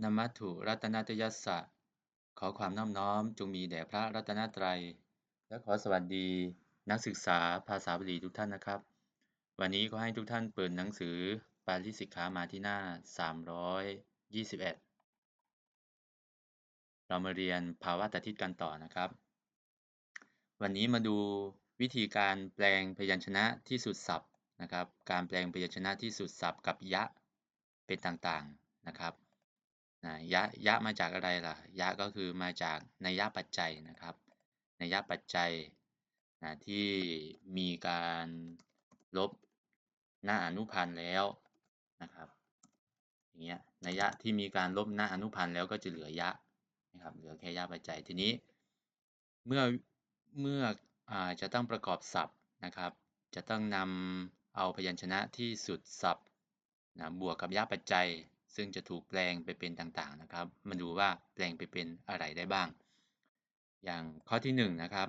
นมัตถุรัตนตยัสสะ ขอความน้อมน้อมจงมีแด่พระรัตนตรัย และขอสวัสดีนักศึกษาภาษาบาลีทุกท่านนะครับ วันนี้ก็ให้ทุกท่านเปิดหนังสือปาลิสิกขามาที่หน้า 321 เรามาเรียนภาวะตัดทิศกันต่อนะครับ วันนี้มาดูวิธีการแปลงพยัญชนะที่สุดศัพท์นะครับ การแปลงพยัญชนะที่สุดศัพท์กับยะเป็นต่างๆนะครับ นะยะยะมาจากอะไรล่ะ ยะก็คือมาจากนัยยะปัจจัยนะครับนัยยะปัจจัยนะที่มีการลบหน้าอนุพันธ์แล้วนะครับอย่างเงี้ยนัยยะที่มีการลบหน้าอนุพันธ์แล้วก็จะเหลือยะนะครับเหลือแค่ยะปัจจัยทีนี้ เมื่อเมื่ออจะต้องประกอบศัพท์นะครับ จะต้องนำเอาพยัญชนะที่สุดศัพท์นะบวกกับยะปัจจัย ซึ่งจะถูกแปลงไปเป็นต่างๆนะครับ มาดูว่าแปลงไปเป็นอะไรได้บ้าง อย่างข้อที่1นนะครับ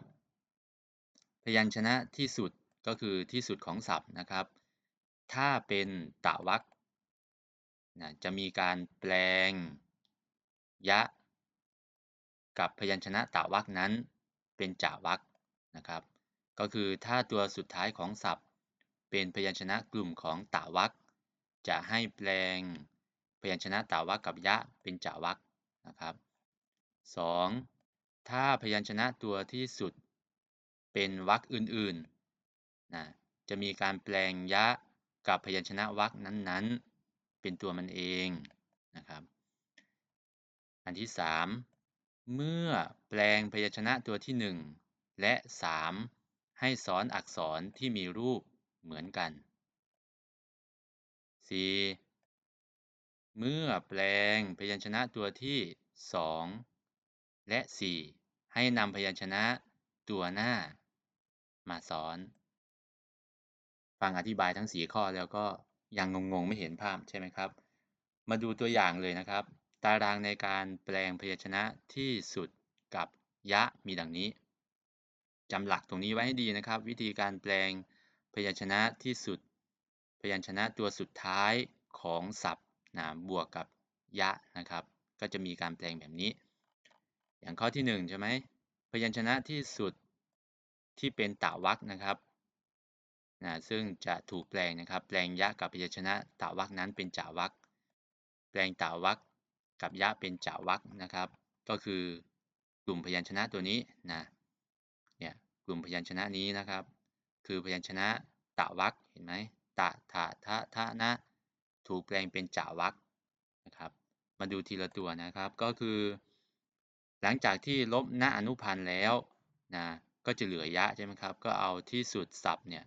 พยัญชนะที่สุดก็คือที่สุดของศัพท์นะครับ ถ้าเป็นตะวักนะจะมีการแปลง ยะ กับพยัญชนะตะวักนั้น เป็นจาวักนะครับ ก็คือถ้าตัวสุดท้ายของศัพท์ เป็นพยัญชนะกลุ่มของตะวักจะให้แปลง พยัญชนะตาวักกับยะเป็นจาวักนะครับ 2. ถ้าพยัญชนะตัวที่สุดเป็นวรรคอื่นๆนะจะมีการแปลงยะกับพยัญชนะวรรคนั้นๆ เป็นตัวมันเองนะครับ อันที่ 3 เมื่อแปลงพยัญชนะตัวที่ 1 และ 3 ให้ซ้อนอักษรที่มีรูปเหมือนกัน 4. เมื่อแปลงพยัญชนะตัวที่2และ4ให้นำพยัญชนะตัวหน้า มาซ้อน ฟังอธิบายทั้ง4ข้อแล้วก็ยังงงๆไม่เห็นภาพใช่ไหมครับ มาดูตัวอย่างเลยนะครับ ตารางในการแปลงพยัญชนะที่สุดกับยะมีดังนี้จำหลักตรงนี้ไว้ให้ดีนะครับ วิธีการแปลงพยัญชนะที่สุด พยัญชนะตัวสุดท้ายของศัพท์ นะบวกกับยะนะครับ ก็จะมีการแปลงแบบนี้ อย่างข้อที่1ใช่ไหมพยัญชนะที่สุดที่เป็นตะวักนะครับนะซึ่งจะถูกแปลงนะครับ แปลงยะกับพยัญชนะตะวักนั้นเป็นจาวักแปลงตะวักกับยะเป็นจาวักนะครับ ก็คือกลุ่มพยัญชนะตัวนี้นะเนี่ยกลุ่มพยัญชนะนี้นะครับ คือพยัญชนะตะวักเห็นไหมตะทะทะทะนะ ถูกแปลงเป็นจ่าวักนะครับ มาดูทีละตัวนะครับ ก็คือ หลังจากที่ลบหน้าอนุพันธ์แล้วนะก็จะเหลือยะใช่ไหมครับ ก็เอาที่สุดศัพท์เนี่ย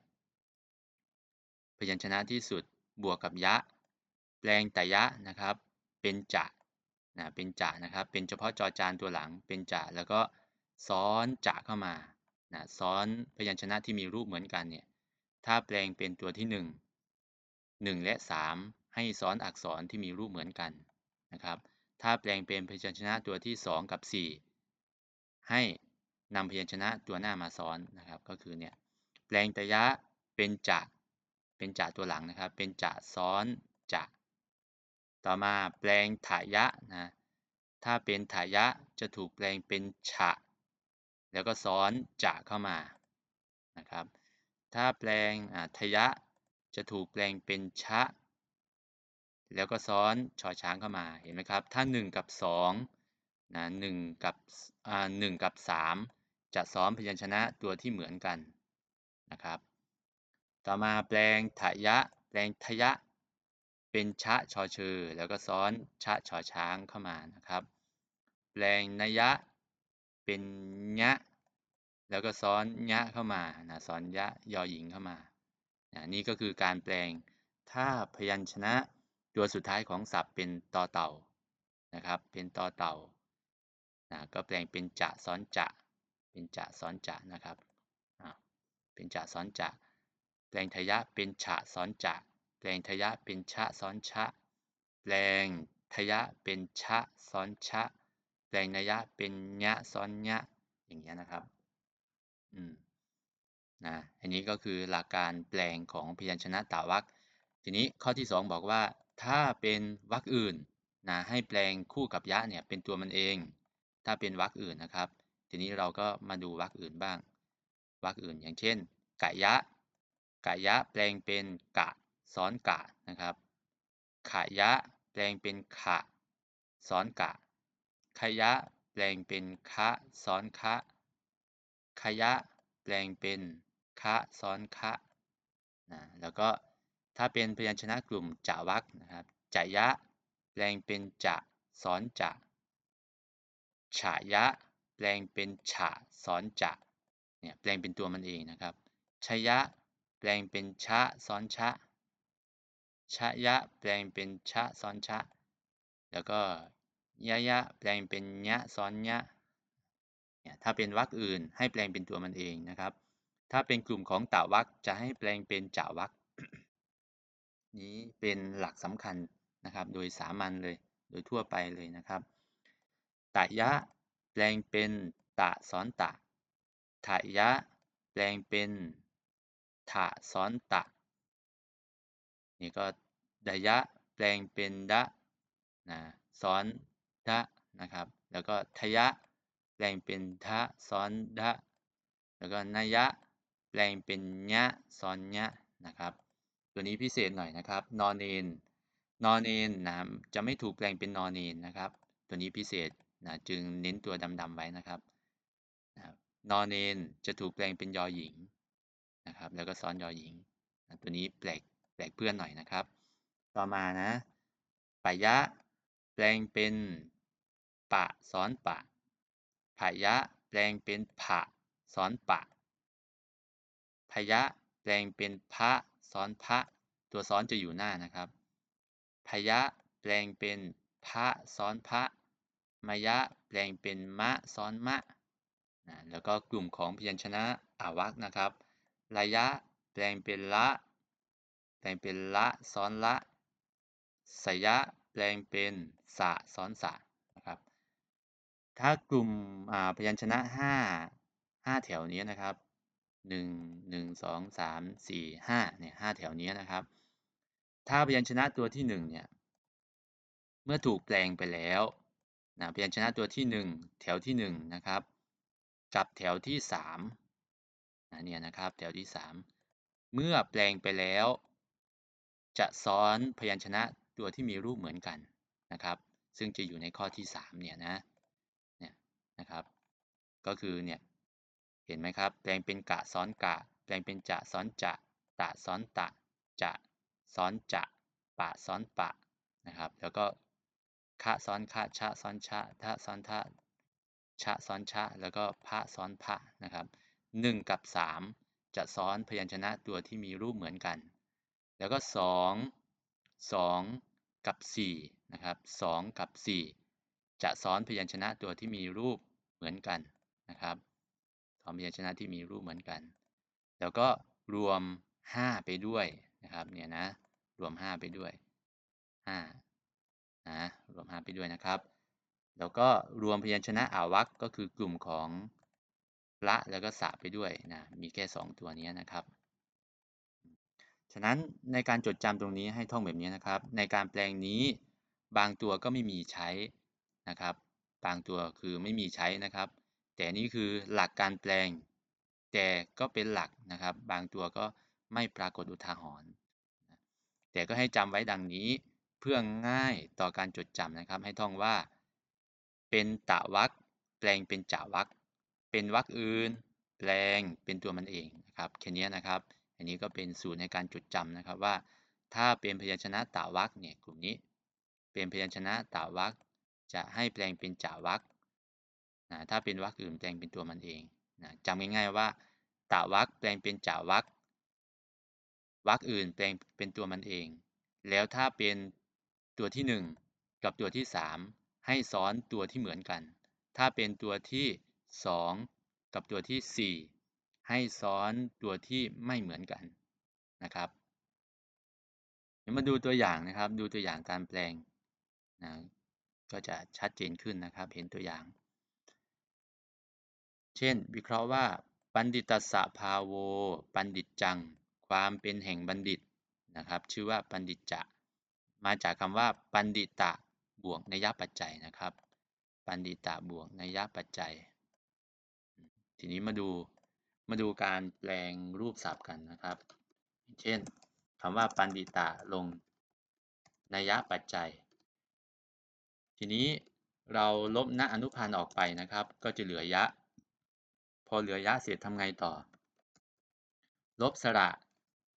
พยัญชนะที่สุดบวกกับยะ แปลงแต่ยะนะครับ เป็นจะนะเป็นจะนะครับ เป็นเฉพาะจอจานตัวหลังเป็นจะแล้วก็ซ้อนจะเข้ามานะซ้อนพยัญชนะที่มีรูปเหมือนกันเนี่ยถ้าแปลงเป็นตัวที่ 1 1 และ3 ให้ซ้อนอักษรที่มีรูปเหมือนกันนะครับถ้าแปลงเป็นพยัญชนะตัวที่ 2 กับ 4 ให้นำพยัญชนะตัวหน้ามาซ้อนนะครับ ก็คือเนี่ยแปลงตยะเป็นจะเป็นจะตัวหลังนะครับ เป็นจะซ้อนจะต่อมาแปลงถายะนะถ้าเป็นถายะจะถูกแปลงเป็นฉะ แล้วก็ซ้อนจะเข้ามานะครับ ถ้าแปลงทยะจะถูกแปลงเป็นชะ แล้วก็ซ้อนชอช้างเข้ามาเห็นไหมครับ ถ้า 1 กับ2นะ1กับอ่า1กับ 3 จะซ้อนพยัญชนะตัวที่เหมือนกันนะครับ ต่อมาแปลงทยะ แปลงทยะ เป็นชะชอเชอแล้วก็ซ้อนชะชอช้างเข้ามานะครับ แปลงนยะเป็นยะแล้วก็ซ้อนยะเข้ามานะซ้อนยะยอหญิงเข้ามานี่ก็คือการแปลงถ้าพยัญชนะ ตัวสุดท้ายของศัพท์เป็นตอเต่านะครับ เป็นตอเต่านะก็แปลงเป็นจะซ้อนจะ เป็นจะซ้อนจะนะครับเป็นจะซ้อนจะ แปลงทยะเป็นฉะซ้อนจะ แปลงทยะเป็นชะซ้อนชะ แปลงทยะเป็นชะซ้อนชะ แปลงนยะเป็นยะซ้อนยะ อย่างเงี้ยนะครับ อืมนะอันนี้ก็คือหลักการแปลงของพยัญชนะตาวักทีนี้ข้อที่ 2 บอกว่า ถ้าเป็นวรรคอื่นนะให้แปลงคู่กับยะเนี่ยเป็นตัวมันเอง ถ้าเป็นวรรคอื่นนะครับ ทีนี้เราก็มาดูวรรคอื่นบ้างวรรคอื่นอย่างเช่นกะยะกะยะแปลงเป็นกะซ้อนกะนะครับขะยะแปลงเป็นขะซ้อนกะขยะแปลงเป็นคะซ้อนคะขยะแปลงเป็นคะซ้อนคะนะแล้วก็ ถ้าเป็นพยัญชนะกลุ่มจะวรรคนะครับจะยะ แปลงเป็นจะซ้อนจะฉะยะ แปลงเป็นฉะซ้อนจะเนี่ยแปลงเป็นตัวมันเองนะครับชยะ แปลงเป็นชะซ้อนชะชะยะ แปลงเป็นชะซ้อนชะ แล้วก็ยะยะ แปลงเป็นยะซ้อนยะเนี่ยถ้าเป็นวรรคอื่นให้แปลงเป็นตัวมันเองนะครับ ถ้าเป็นกลุ่มของตะวรรคจะให้แปลงเป็นจาวรรค นี้เป็นหลักสำคัญนะครับ โดยสามัญเลย โดยทั่วไปเลยนะครับ ตะยะ แปลงเป็นตะซ้อนตะถะยะ แปลงเป็นถะซ้อนตะ นี่ก็ดยะ แปลงเป็นดะนะซ้อนดะนะครับ แล้วก็ทะยะ แปลงเป็นทะซ้อนดะแล้วก็นยะ แปลงเป็นยะซ้อนยะนะครับ ตัวนี้พิเศษหน่อยนะครับนอนเนนนอนเนนนะจะไม่ถูกแปลงเป็นนอนเนนนะครับ ตัวนี้พิเศษนะจึงเน้นตัวดำๆไว้นะครับนอนเนนจะถูกแปลงเป็นยอหญิงนะครับ แล้วก็ซ้อนยอหญิงนะตัวนี้แปลกแปลกเพื่อนหน่อยนะครับ ต่อมานะปะยะ แปลงเป็นปะซ้อนปะผยะ แปลงเป็นผะซ้อนปะพยะ แปลงเป็นพระ ซ้อนพระ ตัวซ้อนจะอยู่หน้านะครับพยะแปลงเป็นพระซ้อนพระมายะแปลงเป็นมะซ้อนมะนะแล้วก็กลุ่มของพยัญชนะอาวักนะครับ ระยะแปลงเป็นละ แปลงเป็นละซ้อนละสยะแปลงเป็นสะซ้อนสะนะครับถ้ากลุ่มพยัญชนะห้าห้าแถวนี้นะครับ หนึ่งหนึ่งสองสามสี่ห้าเนี่ยห้าแถวนี้นะครับ ถ้าพยัญชนะตัวที่หนึ่งเนี่ยเมื่อถูกแปลงไปแล้วนะพยัญชนะตัวที่หนึ่งแถวที่หนึ่งนะครับ กับแถวที่สามนะเนี่ยนะครับแถวที่สามเมื่อแปลงไปแล้ว จะซ้อนพยัญชนะตัวที่มีรูปเหมือนกันนะครับ ซึ่งจะอยู่ในข้อที่สามเนี่ยนะเนี่ยนะครับ ก็คือเนี่ย เห็นไหมครับ แปลงเป็นกะซ้อนกะ แปลงเป็นจะซ้อนจะ ตะซ้อนตะ จะซ้อนจะ ปะซ้อนปะนะครับ แล้วก็คะซ้อนคะชะซ้อนชะทะซ้อนทะชะซ้อนชะ แล้วก็พระซ้อนพระนะครับหนึ่งกับสามจะซ้อนพยัญชนะตัวที่มีรูปเหมือนกัน แล้วก็สองสองกับสี่นะครับสองกับสี่จะซ้อนพยัญชนะตัวที่มีรูปเหมือนกันนะครับ ของพยัญชนะที่มีรูปเหมือนกัน แล้วก็รวม 5 ไปด้วยนะครับเนี่ยนะรวม 5 ไปด้วย5นะรวม 5 ไปด้วยนะครับ แล้วก็รวมพยัญชนะอาวักก็คือกลุ่มของละแล้วก็สะไปด้วยนะมีแค่ 2 ตัวนี้นะครับ ฉะนั้นในการจดจำตรงนี้ให้ท่องแบบนี้นะครับ ในการแปลงนี้บางตัวก็ไม่มีใช้นะครับ บางตัวคือไม่มีใช้นะครับ แต่นี่คือหลักการแปลง แต่ก็เป็นหลักนะครับ บางตัวก็ไม่ปรากฏอุทาหรณ์แต่ก็ให้จำไว้ดังนี้เพื่อง่ายต่อการจดจำนะครับ ให้ท่องว่า เป็นตะวักแปลงเป็นจาวักเป็นวักอื่น แปลงเป็นตัวมันเองนะครับแค่นี้นะครับ อันนี้ก็เป็นสูตรในการจดจำนะครับว่า ถ้าเป็นพยัญชนะตาวักเนี่ยกลุ่มนี้ เป็นพยัญชนะตาวักจะให้แปลงเป็นจาวัก นะถ้าเป็นวรรคอื่นแปลงเป็นตัวมันเองนะจำง่ายๆว่าตาวรรคแปลงเป็นจ่าวรรควรรคอื่นแปลงเป็นตัวมันเอง แล้วถ้าเป็นตัวที่ 1 กับตัวที่ 3 ให้ซ้อนตัวที่เหมือนกัน ถ้าเป็นตัวที่ 2 กับตัวที่ 4 ให้ซ้อนตัวที่ไม่เหมือนกันนะครับเดี๋ยวมาดูตัวอย่างนะครับ ดูตัวอย่างการแปลงนะก็จะชัดเจนขึ้นนะครับ เห็นตัวอย่าง เช่น วิเคราะห์ว่าบัณฑิตสะภาโวบัณฑิตจัง ความเป็นแห่งบัณฑิตนะครับ ชื่อว่าบัณฑิตจะ มาจากคำว่าบัณฑิตะบวกนัยปัจจัยนะครับ ปันดิตะบวกนัยปัจจัย ทีนี้มาดูมาดูการแปลงรูปศัพท์กันนะครับ เช่นคำว่าปันดิตะลงนัยปัจจัย ทีนี้เราลบณอนุพันธ์ออกไปนะครับ ก็จะเหลือยะ พอเหลือยะเสร็จทำไงต่อ ลบสระ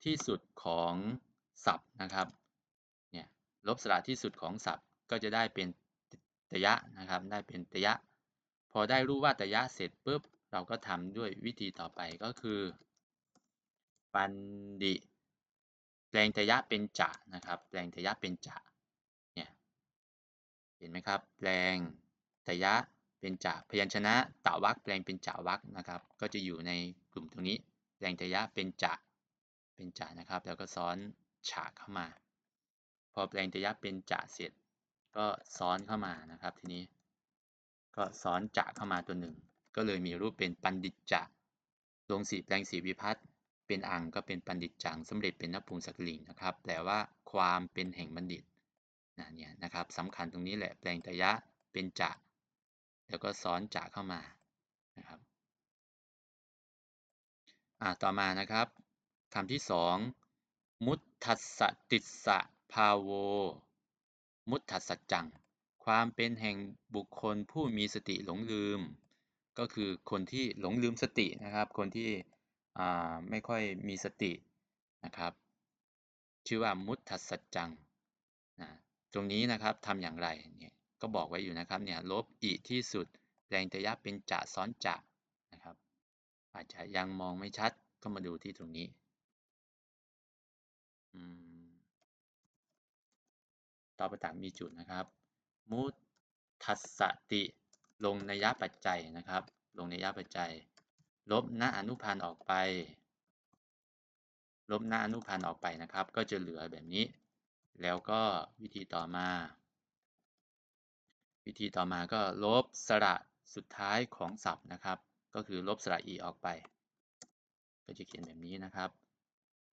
ที่สุดของศัพท์นะครับ เนี่ย ลบสระที่สุดของศัพท์ก็จะได้เป็นตยะนะครับ ได้เป็นตยะ พอได้รู้ว่าตยะเสร็จปุ๊บ เราก็ทำด้วยวิธีต่อไปก็คือ ปันดิ แปลงตยะเป็นจะนะครับ แปลงตยะเป็นจะ เนี่ย เห็นไหมครับ แปลงตยะ เป็นจะพยัญชนะตะวักแปลงเป็นจะวักนะครับ ก็จะอยู่ในกลุ่มตรงนี้แปลงตยะเป็นจะเป็นจะนะครับ แล้วก็ซ้อนฉากเข้ามา พอแปลงตยะเป็นจะเสร็จ ก็ซ้อนเข้ามานะครับ ทีนี้ ก็ซ้อนจะเข้ามาตัวหนึ่ง ก็เลยมีรูปเป็นปันดิจจะลงสีแปลงสีวิพัฒน์เป็นอังก็เป็นปันดิตจังสำเร็จเป็นนภูงศักลิงนะครับแปลว่าความเป็นแห่งบัณฑิตนะเนี่ยนะครับสำคัญตรงนี้แหละแปลงตยะเป็นจะ แล้วก็ซ้อนจะเข้ามานะครับอ่าต่อมานะครับคำที่สองมุตทัสสติสะภาโว มุตทัสสจัง ความเป็นแห่งบุคคลผู้มีสติหลงลืม ก็คือคนที่หลงลืมสตินะครับ คนที่ไม่ค่อยมีสตินะครับ ชื่อว่ามุตทัสจังนะตรงนี้นะครับทำอย่างไรเนี่ย ก็บอกไว้อยู่นะครับเนี่ยลบอีที่สุด แรงตยะเป็นจะซ้อนจะนะครับ อาจจะยังมองไม่ชัดก็มาดูที่ตรงนี้ต่อประตักมีจุดนะครับ มุตทัสติ ลงในัยปัจจัยนะครับ ลงในัยปัจจัย ลบณอนุพันธ์ออกไป ลบหน้าอนุพันธ์ออกไปนะครับ ก็จะเหลือแบบนี้ แล้วก็วิธีต่อมา วิธีต่อมาก็ลบสระสุดท้ายของศัพท์นะครับ ก็คือลบสระอีออกไป ก็จะเขียนแบบนี้นะครับ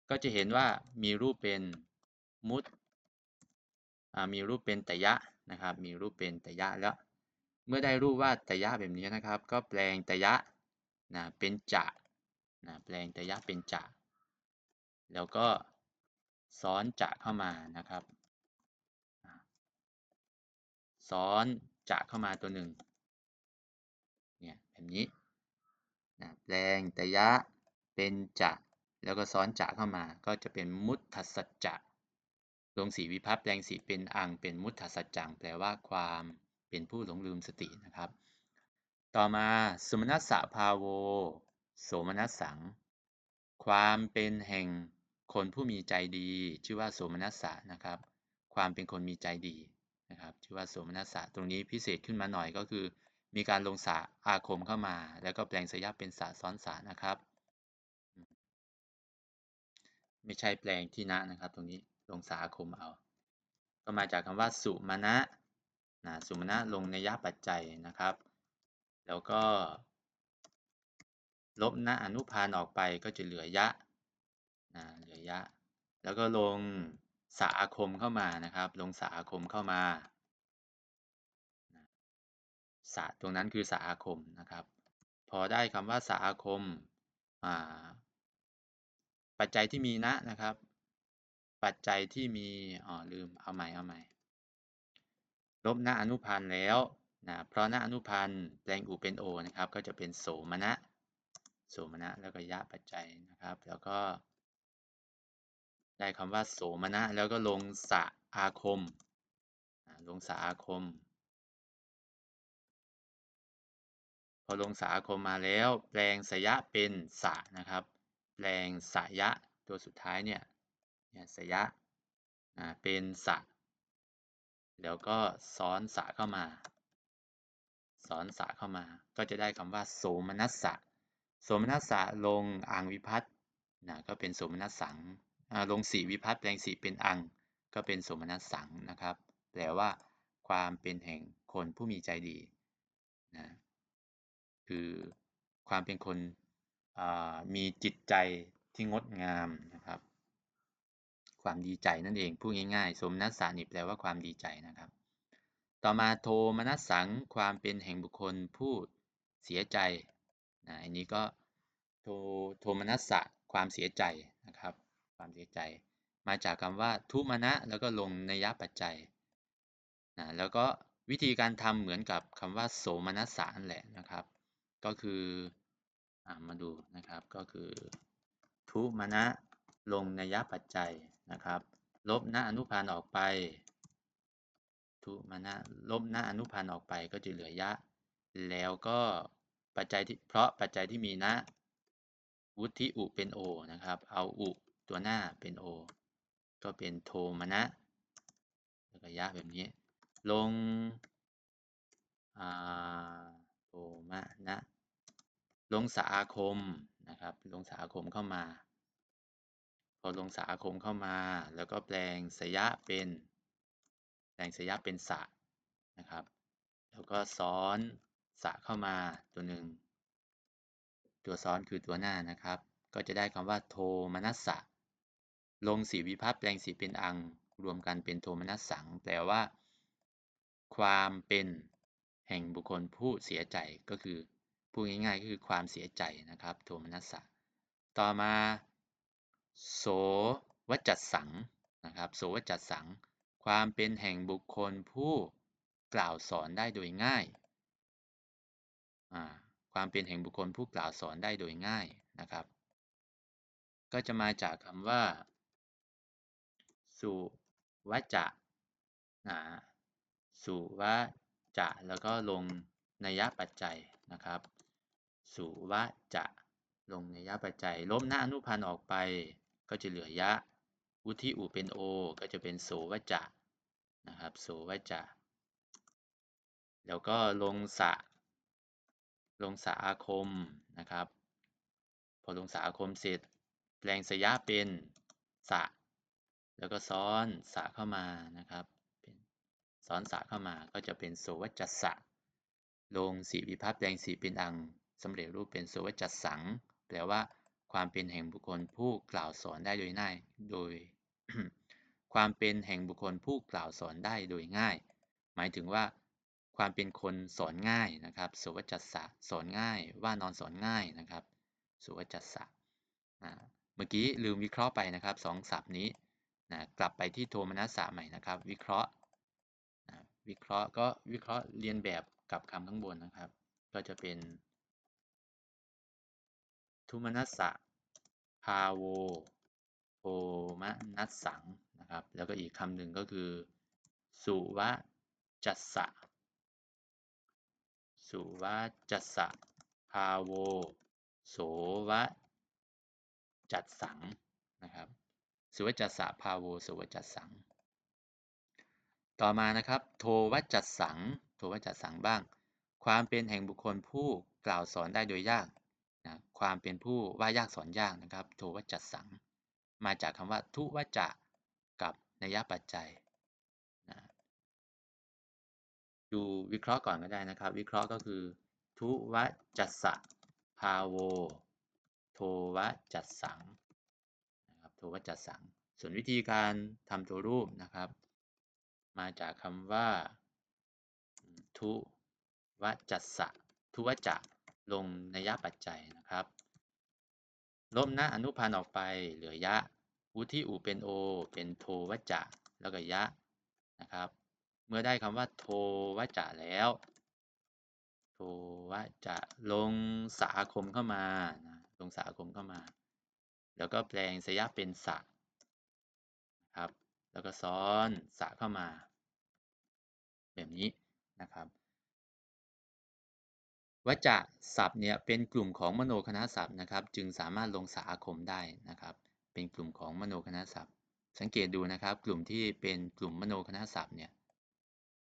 ก็จะเห็นว่ามีรูปเป็นมุดมีรูปเป็นตยะนะครับ มีรูปเป็นตยะแล้ว เมื่อได้รูปว่าตยะแบบนี้นะครับ ก็แปลงตยะนะเป็นจะนะแปลงตยะเป็นจะแล้วก็ซ้อนจะเข้ามานะครับ ซ้อนจะเข้ามาตัวหนึ่งเนี่ยแบบนี้นะแปลงตยะเป็นจะแล้วก็ซ้อนจะเข้ามาก็จะเป็นมุตทัสจะลงสีวิพัฒน์แปลงสีเป็นอังเป็นมุตทัสจังแปลว่าความเป็นผู้หลงลืมสตินะครับ ต่อมาสมนัสะภาโว โสมนัสสัง ความเป็นแห่งคนผู้มีใจดี ชื่อว่าโสมนัสสะนะครับ ความเป็นคนมีใจดี นะครับชื่อว่าโสมนัสสะตรงนี้พิเศษขึ้นมาหน่อยก็คือ มีการลงสาอาคมเข้ามา แล้วก็แปลงสยาเป็นสาซ้อนสานะครับ ไม่ใช่แปลงที่นะนะครับ ตรงนี้ลงสาอาคมเอา ก็มาจากคำว่าสุมาณะนะสุมาณะลงในยะปัจจัยนะครับ แล้วก็ ลบณอนุพานออกไปก็จะเหลือยะนะเหลือยะ แล้วก็ลง สาอาคมเข้ามานะครับ ลงสาอาคมเข้ามาสาตรงนั้นคือสาอาคมนะครับ พอได้คำว่าสาอาคมปัจจัยที่มีนะนะครับ ปัจจัยที่มีอ๋อลืมเอาใหม่เอาใหม่ลบหน้าอนุพันธ์แล้วนะเพราะหน้าอนุพันธ์แปลงอูเป็นโอนะครับ ก็จะเป็นโสมณะโสมณะแล้วก็ยะปัจจัยนะครับ แล้วก็ ได้คำว่าโสมณะแล้วก็ลงสะอาคม ลงสะอาคม พอลงสะอาคมมาแล้ว แปลงสยะเป็นสะนะครับ แปลงสยะตัวสุดท้ายเนี่ยเนี่ยสยะเป็นสะแล้วก็ซ้อนสะเข้ามาซ้อนสะเข้ามา ก็จะได้คำว่าโสมนัสสะ โสมนัสสะลงอ่างวิพัตนะก็เป็นโสมนัสสัง ลงสีวิพัฒน์แปลงสีเป็นอัง ก็เป็นสมนัสสังนะครับแปลว่า ความเป็นแห่งคนผู้มีใจดีนะคือความเป็นคนมีจิตใจที่งดงามนะครับ ความดีใจนั่นเองพูดง่ายๆ สมนัสสานิแปลว่าความดีใจนะครับ ต่อมาโทมนัสสังความเป็นแห่งบุคคลผู้เสียใจนะอันนี้ก็โทโทมนัสสะความเสียใจนะครับ ความเสียใจ มาจากคำว่าทุมนะ แล้วก็ลงในยะปัจจัยนะแล้วก็วิธีการทำเหมือนกับคำว่าโสมนัสสะนั่นแหละนะครับ ก็คืออมาดูนะครับก็คือ ทุมนะลงในยะปัจจัยนะครับ ลบนะอนุพันธ์ออกไป ทุมนะลบนะอนุพันธ์ออกไปก็จะเหลือยะ แล้วก็ปัจจัยที่เพราะปัจจัยที่มีนะ วุฒิอุเป็นโอนะครับ เอาอุ ตัวหน้าเป็นโอก็เป็นโทมนะแล้วก็ยะแบบนี้ ลงโทมนะ ลงสาคมนะครับ ลงสาคมเข้ามา พอลงสาคมเข้ามา แล้วก็แปลงสยะเป็น แปลงสยะเป็นสะนะครับ แล้วก็ซ้อนสะเข้ามาตัวหนึ่ง ตัวซ้อนคือตัวหน้านะครับ ก็จะได้คำว่าโทมนัสสะ ลงสีวิภัตแปลงสีเป็นอัง รวมกันเป็นโทมนัสสัง แปลว่า ความเป็นแห่งบุคคลผู้เสียใจก็คือพูดง่ายๆก็คือความเสียใจนะครับ โทมนัสสะต่อมาโสวจัดสังนะครับโสวจัดสัง ความเป็นแห่งบุคคลผู้กล่าวสอนได้โดยง่ายความเป็นแห่งบุคคลผู้กล่าวสอนได้โดยง่ายนะครับ ก็จะมาจากคำว่า สุวัจจะนะสุวัจจะแล้วก็ลงนัยปัจจัยนะครับ สุวัจจะลงนัยปัจจัย ลบหน้าอนุพันธ์ออกไป ก็จะเหลือยะอุทิอุเป็นโอ ก็จะเป็นโสวัจจะนะครับ โสวัจจะ แล้วก็ลงสะ ลงสาอาคมนะครับ พอลงสาอาคมเสร็จ แปลงสยะเป็นสะ แล้วก็ซ้อนสะเข้ามานะครับเป็นซ้อนสะเข้ามาก็จะเป็นโสวจัสสะลงสีวิภัตแปลงสีเป็นอังสำเร็จรูปเป็นโสวจัสสัง แปลว่า ความเป็นแห่งบุคคลผู้กล่าวสอนได้โดยง่าย โดย ความเป็นแห่งบุคคลผู้กล่าวสอนได้โดยง่าย หมายถึงว่าความเป็นคนสอนง่ายนะครับสุวจัสสะสอนง่าย ว่านอนสอนง่ายนะครับสุวจัสสะเมื่อกี้ลืมวิเคราะห์ไปนะครับสองศัพท์นี้ นะกลับไปที่โทมนัสสะใหม่นะครับ วิเคราะห์นะวิเคราะห์ก็วิเคราะห์เรียนแบบกับคำข้างบนนะครับ ก็จะเป็นทุมนัสสะพาโวโทมนัสสังนะครับ แล้วก็อีกคำหนึ่งก็คือ สุวะจัสสะสุวัจสสะภาโวโสวะจัดสังนะครับ สุวัจสะภาโวโสวจัดสัง ต่อมานะครับ โทวัจัดสัง โทวัจัดสังบ้าง ความเป็นแห่งบุคคลผู้กล่าวสอนได้โดยยากนะความเป็นผู้ว่ายากสอนยากนะครับ โทวัจัดสัง มาจากคำว่าทุวัจะกับนยปัจจัยดูวิเคราะห์ก่อนก็ได้นะครับ วิเคราะห์ก็คือ ทุวจัสสะภาโว โทวจัสสัง นะครับโทวจัสสังส่วนวิธีการทำตัวรูปนะครับ มาจากคำว่า ทุวัจัสสะทุวัจะลงนยปัจจัยนะครับลบนะอนุพันธ์ออกไปเหลือยะวุทิอุเป็นโอ เป็นโทวัจะแล้วก็ยะนะครับ เมื่อได้คำว่าโทวัจะแล้วโทวัจะลงสาคมเข้ามานะลงสาคมเข้ามา แล้วก็แปลงสยะเป็นสะครับ แล้วก็ซ้อนสะเข้ามา แบบนี้นะครับวจะศัพท์เนี่ยเป็นกลุ่มของมโนคณะศัพท์นะครับ จึงสามารถลงสาคมได้นะครับ เป็นกลุ่มของมโนคณะศัพท์ สังเกตดูนะครับ กลุ่มที่เป็นกลุ่มมโนคณะศัพท์เนี่ย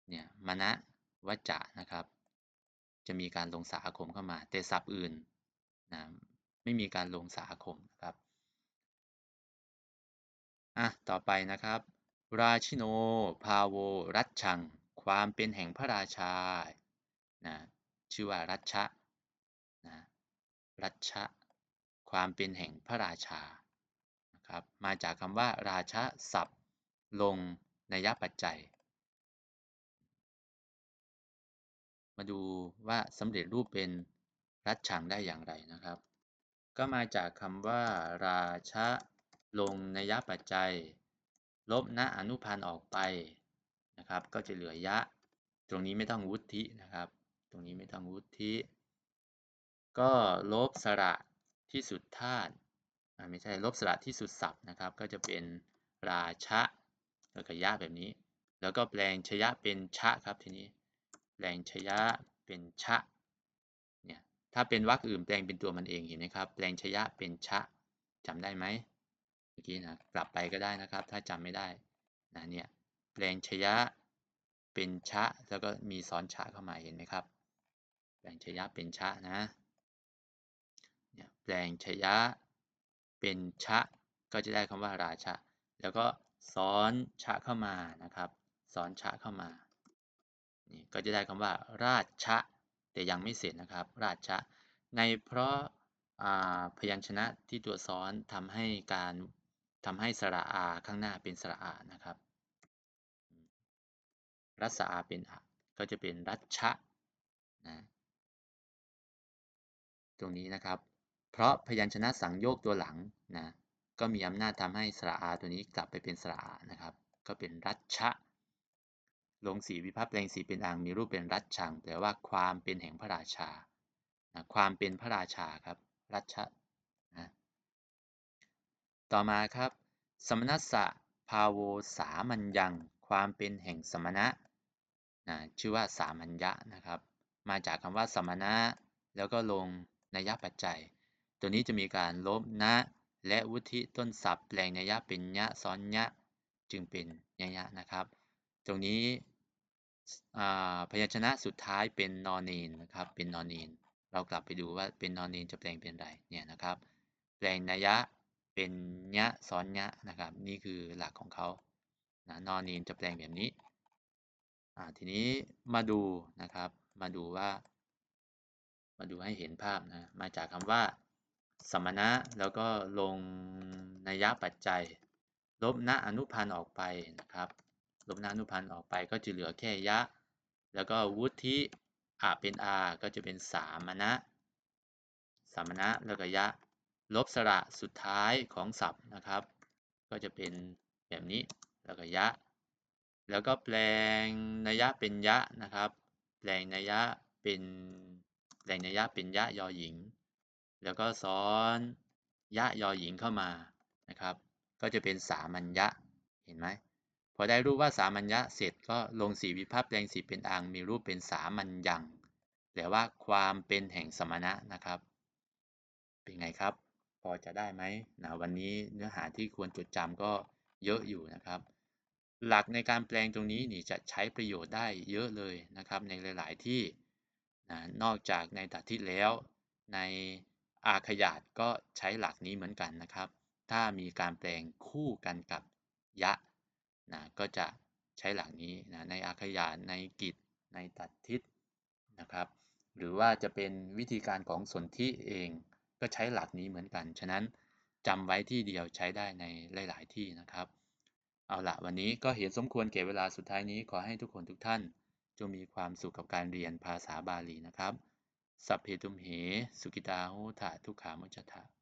เนี่ยมณะวัจจะนะครับ จะมีการลงสาคมเข้ามา แต่ศัพท์อื่นนะไม่มีการลงสาอาคมนะครับ อะต่อไปนะครับ ราชิโน พาโว รัชชัง ความเป็นแห่งพระราชานะชื่อว่ารัชชะนะรัชชะ ความเป็นแห่งพระราชานะครับมาจากคำว่า ราชะศัพท์ ลงในยปัจจัย มาดูว่าสำเร็จรูปเป็นรัชชังได้อย่างไรนะครับ ก็มาจากคำว่า ราชะ ลงนยปัจจัย ลบณอนุพันธ์ออกไปนะครับ ก็จะเหลือยะ ตรงนี้ไม่ต้องวุฒินะครับ ตรงนี้ไม่ต้องวุฒิ ก็ลบสระที่สุดธาตุไม่ใช่ลบสระที่สุดศัพท์นะครับ ก็จะเป็นราชะแล้วก็ยะแบบนี้ แล้วก็แปลงชยะเป็นชะครับทีนี้ แปลงชยะเป็นชะเนี่ยถ้าเป็นวรรคอื่นแปลงเป็นตัวมันเองเห็นไหมครับ แปลงชยะเป็นชะจำได้ไหม มื่อกี้นะกลับไปก็ได้นะครับ ถ้าจำไม่ได้นะเนี่ยแปลงชยะเป็นชะ แล้วก็มีซ้อนชะเข้ามาเห็นไหมครับ แปลงชยะเป็นชะนะเนี่ยแปลงชยะเป็นชะ ก็จะได้คำว่าราชะ แล้วก็ซ้อนชะเข้ามานะครับซ้อนชะเข้ามานี่ก็จะได้คำว่า ราชะ แต่ยังไม่เสร็จนะครับ ราชะ ในเพราะพยัญชนะที่ตัวซ้อนทำให้การ ทำให้สระอาข้างหน้าเป็นสระอานะครับ รัศอาเป็นอะก็จะเป็นรัชะนะตรงนี้นะครับ เพราะพยัญชนะสังโยกตัวหลังนะก็มีอำนาจทำให้สระอาตัวนี้กลับไปเป็นสระอานะครับ ก็เป็นรัชะลงสีวิภัพแปลงสีเป็นอังมีรูปเป็นรัชชังแปลว่าความเป็นแห่งพระราชานะความเป็นพระราชาครับ รัชะ ต่อมาครับ สมณสะภาโวสามัญญัง ความเป็นแห่งสมณะนะชื่อว่าสามัญญะนะครับ มาจากคำว่าสมณะ แล้วก็ลงนัยยะปัจจัย ตัวนี้จะมีการลบนะ และวุธิต้นศัพท์แปลงนัยยะเป็นยะซ้อนยะ จึงเป็นยะยะนะครับ ตรงนี้พยัญชนะสุดท้ายเป็นนอนเนนนะครับ เป็นนอนเนน เรากลับไปดูว่าเป็นนอนเนนจะแปลงเป็นไรเนี่ยนะครับ แปลงนัยยะ เป็นยะซ้อนยะนะครับ นี่คือหลักของเขานะนอนเนนจะแปลงแบบนี้ทีนี้มาดูนะครับ มาดูว่า มาดูให้เห็นภาพนะ มาจากคำว่าสมณะแล้วก็ลงนัยปัจจัย ลบณอนุพันธ์ออกไปนะครับ ลบณอนุพันธ์ออกไปก็จะเหลือแค่ยะ แล้วก็วุฒิอาเป็นอาก็จะเป็นสามณะสามณะแล้วก็ยะ ลบสระสุดท้ายของศัพท์นะครับ ก็จะเป็นแบบนี้แล้วก็ยะ แล้วก็แปลงนัยยะเป็นยะนะครับ แปลงนัยยะเป็นแปลงนัยยะเป็นยะยอหญิง แล้วก็ซ้อนยะยอหญิงเข้ามานะครับ ก็จะเป็นสามัญญะเห็นไหมพอได้รูปว่าสามัญญะเสร็จก็ลงสีวิภัพแปลงสีเป็นอังมีรูปเป็นสามัญญังแปลว่าความเป็นแห่งสมณะนะครับ เป็นไงครับ อจะได้ไหมนะวันนี้เนื้อหาที่ควรจดจำก็เยอะอยู่นะครับ หลักในการแปลงตรงนี้นี่จะใช้ประโยชน์ได้เยอะเลยนะครับ ในหลาย ๆ ที่นะนอกจากในตัดทิศแล้วในอาขยาดก็ใช้หลักนี้เหมือนกันนะครับ ถ้ามีการแปลงคู่กันกับยะนะก็จะใช้หลักนี้นะในอาขยาดในกิจในตัดทิศนะครับ หรือว่าจะเป็นวิธีการของสนธิเอง ก็ใช้หลักนี้เหมือนกัน ฉะนั้นจำไว้ที่เดียวใช้ได้ในหลาย ๆ ที่นะครับ เอาละวันนี้ก็เห็นสมควรเก็บเวลาสุดท้ายนี้ขอให้ทุกคนทุกท่าน จงมีความสุขกับการเรียนภาษาบาลีนะครับ สัพเพตุมเห สุกิตาโหทะทุกขามุจฉะ